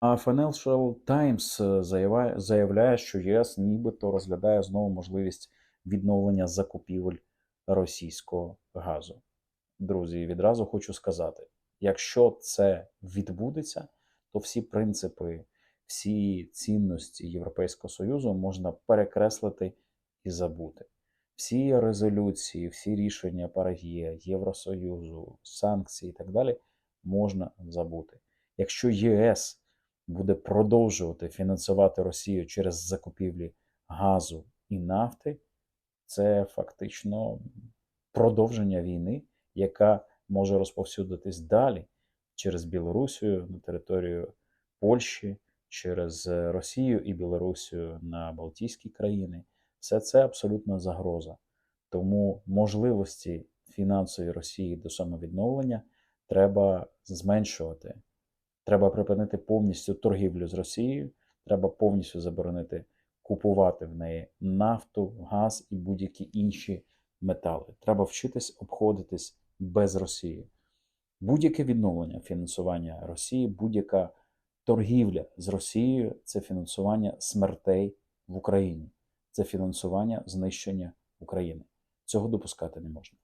А Financial Times заявляє, заявляє, що ЄС нібито розглядає знову можливість відновлення закупівель російського газу. Друзі, відразу хочу сказати: якщо це відбудеться, то всі принципи, всі цінності Європейського Союзу можна перекреслити і забути. Всі резолюції, всі рішення Парагія, Євросоюзу, санкції і так далі можна забути. Якщо ЄС буде продовжувати фінансувати Росію через закупівлі газу і нафти, це фактично продовження війни, яка може розповсюдитись далі через Білорусію на територію Польщі, через Росію і Білорусію на Балтійські країни. Все це абсолютна загроза. Тому можливості фінансової Росії до самовідновлення треба зменшувати. Треба припинити повністю торгівлю з Росією, треба повністю заборонити купувати в неї нафту, газ і будь-які інші метали. Треба вчитись обходитись без Росії. Будь-яке відновлення фінансування Росії, будь-яка торгівля з Росією це фінансування смертей в Україні, це фінансування знищення України. Цього допускати не можна.